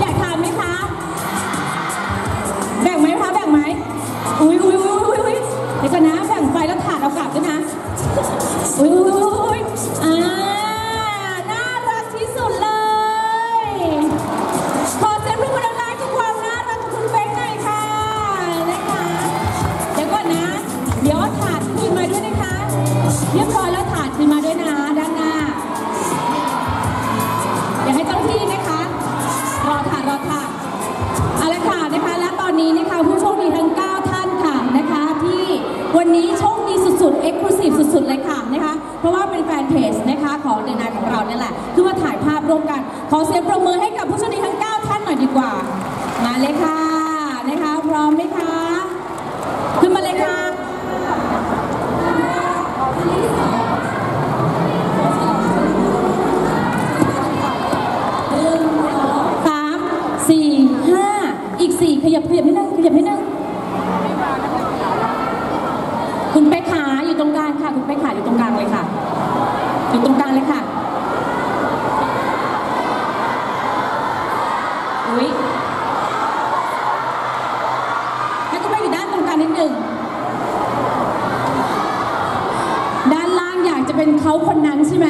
อยากทานไหมคะ แบ่งไหมคะแบ่งไหมอุ้ยอุ้ยอุ้ยอุ้ยอุ้ยเดี๋ยวก่อนนะแบ่งไปแล้วถาดเอากลับด้วยนะอุ้ย วันนี้โชคดีสุดๆ เอ็กซ์คลูซีฟสุดๆ เลยค่ะนะคะ เพราะว่าเป็นแฟนเพจนะคะของเดนายของเราเนี่ยแหละ คือมาถ่ายภาพร่วมกัน ขอเสียงประเมินให้กับผู้โชคดีทั้ง 9 ท่านหน่อยดีกว่า มาเลยค่ะนะคะ พร้อมไหมคะ ขึ้นมาเลยค่ะสามสี่ห้าอีกสี่ขยับขยับให้นั่งขยับให้นั่ง อยู่ตรงกลางเลยค่ะ อุ้ยแล้วก็ไปอยู่ด้านตรงกลางนิดหนึ่ง ด้านล่างอยากจะเป็นเขาคนนั้นใช่ไหม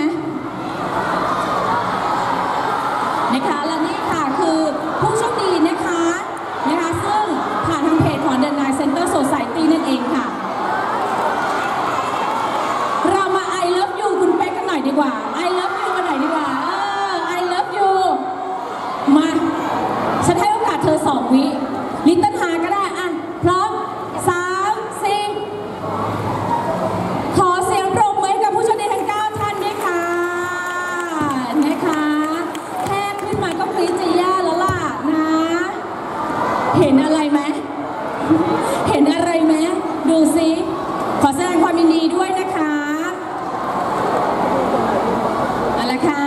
นะคะ และนี่ค่ะคือผู้โชคดีนะคะนะคะซึ่งผ่านทางเพจของ The Nine Center Society นั่นเองค่ะ เรามา I love you คุณเป๊กกันหน่อยดีกว่า I love you กันหน่อยดีกว่าเออ I love you มาฉันให้โอกาสเธอสองวิลิตเติ้ลฮาก็ได้อะพร้อมสามสี่ขอเสียงปรบมือให้กับผู้โชคดีทั้ง 9 ท่านด้วยค่ะนะคะ แค่ขึ้นมาก็กรี๊ดจะย่าแล้วล่ะนะ เห็นอะไรไหม เห็นอะไรไหมดูสิขอแสดงความยินดีด้วยนะคะเอาละค่ะ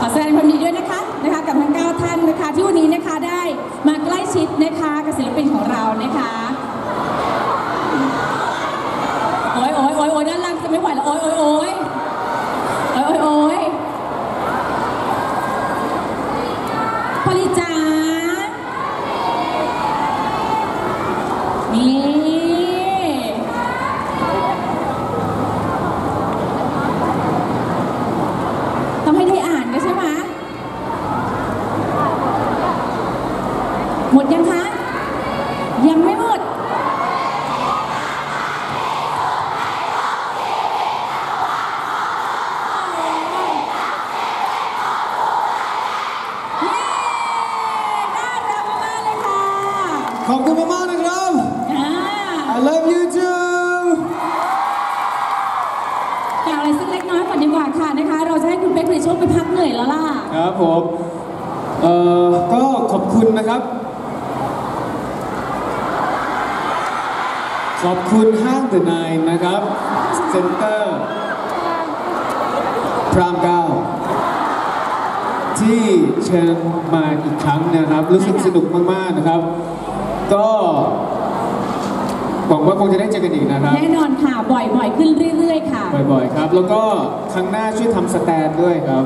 ขอแสดงความยินดีด้วยนะคะนะคะ กับทั้ง 9 ท่านนะคะที่วันนี้นะคะได้มาใกล้ชิดนะคะกับศิลปินของเรานะคะ โอ้ยโอ้ยโอ้ยโอ้ยด้านล่างจะไม่ไหวแล้วโอ้ยโอ้ยโอ้ยโอ้ยโอ้ยโอ้ยพอลิจ๋านี่ต้องให้ได้อ่านกันใช่ไหม หมดยังคะ ยังไม่หมดเย้น่ารักมากๆเลยค่ะขอบคุณมากๆนะครับ อ่า I love you too กล่าวอะไรสักเล็กน้อยก่อนดีกว่าค่ะนะคะ เราจะให้คุณเป๊กในช่วงไปพักเหนื่อยแล้วล่ะ ครับผม เอ่อ ก็ขอบคุณนะครับ ขอบคุณห้างเดอะไนนะครับเซ็นเตอร์พรามเก้าที่เชิญมาอีกครั้งนะครับ รู้สึกสนุกมาก ๆ นะครับ ก็หวังว่าคงจะได้เจอกันอีกนะครับ แน่นอนค่ะ บ่อยๆ ขึ้นเรื่อย ๆ ค่ะ บ่อย ๆ ครับ แล้วก็ครั้งหน้าช่วยทำสแตนด้วยครับ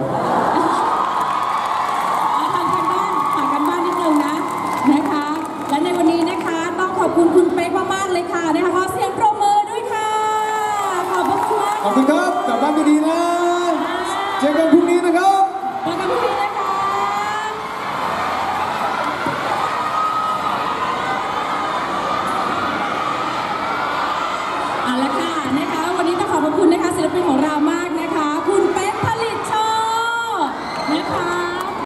chega bonito, galera.